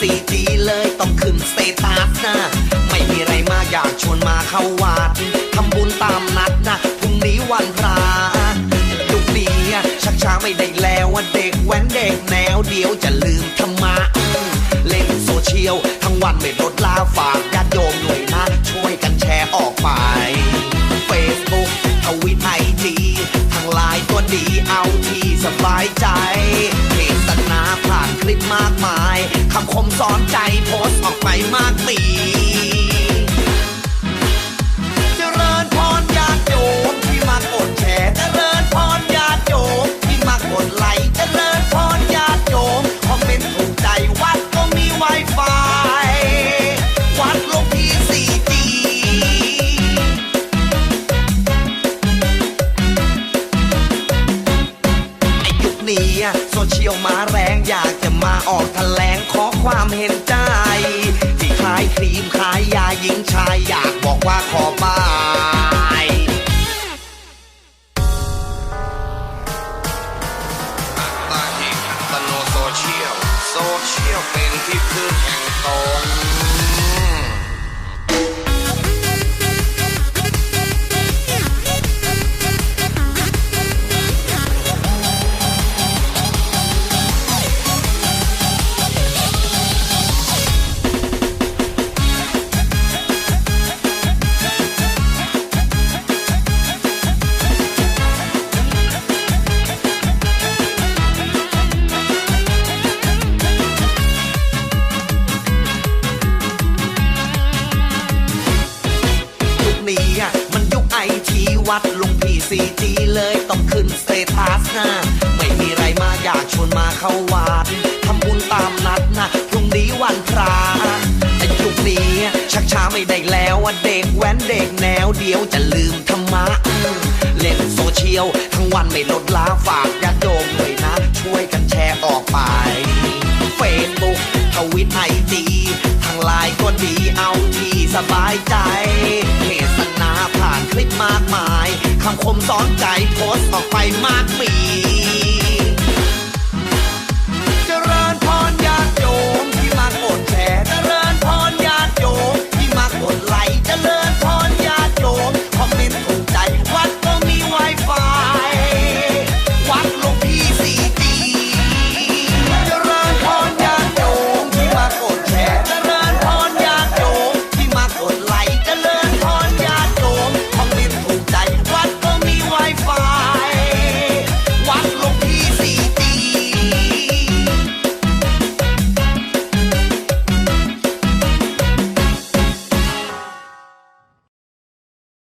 4G เลยต้องขึ้นสเตตัสนะ ไม่มีอะไรมากอยากชวนมาเข้าวัดทำบุญตามนัดนะพรุ่งนี้วันพระยุคนี้ชักช้าไม่ได้แล้วอะเด็กแว้นเด็กแนวเดียวจะลืมธรรมะเล่นโซเชียลทั้งวันไม่ลดลาฝากญาติโยมหน่วยนะ ช่วยกันแชร์ออกไป Facebook ทวิตไอจีทางไลน์ก็ดีเอาที่สบายใจ ลิปมากมายคำคมสอนใจโพสต์ออกไปมากมีเจริญพรญาติโยมที่มากดแชร์เจริญพรญาติโยมที่มากดไลค์เจริญพรญาติโยมคอมเมนต์ถูกใจวัดก็มี Wi-Fi วัดลงที่ 4G ไอ้ยุคนี้อะโซเชียลมา ออกแถลงขอความเห็นใจ ที่ขายครีมขายยาหญิงชายอยากบอกว่าขอบายตาหิตโนโซเชียล โซเชียลเป็นที่พึ่งแห่งตน วัดลงที่ 4G เลยต้องขึ้นสเตตัสนะไม่มีไรมาอยากชวนมาเข้าวัดทำบุญตามนัดนะพรุ่งนี้วันพระไอ้ยุคนี้ชักช้าไม่ได้แล้วอะเด็กแว้นเด็กแนวเดียวจะลืมธรรมะเล่นโซเชียลทั้งวันไม่ลดลาฝากญาติโยมเลยนะ ช่วยกันแชร์ออกไปเฟซบุ๊กทวิตไอจีทางไลน์ก็ดีเอาที่สบายใจ คำคมสอนใจโพสต์ออกไปมากมี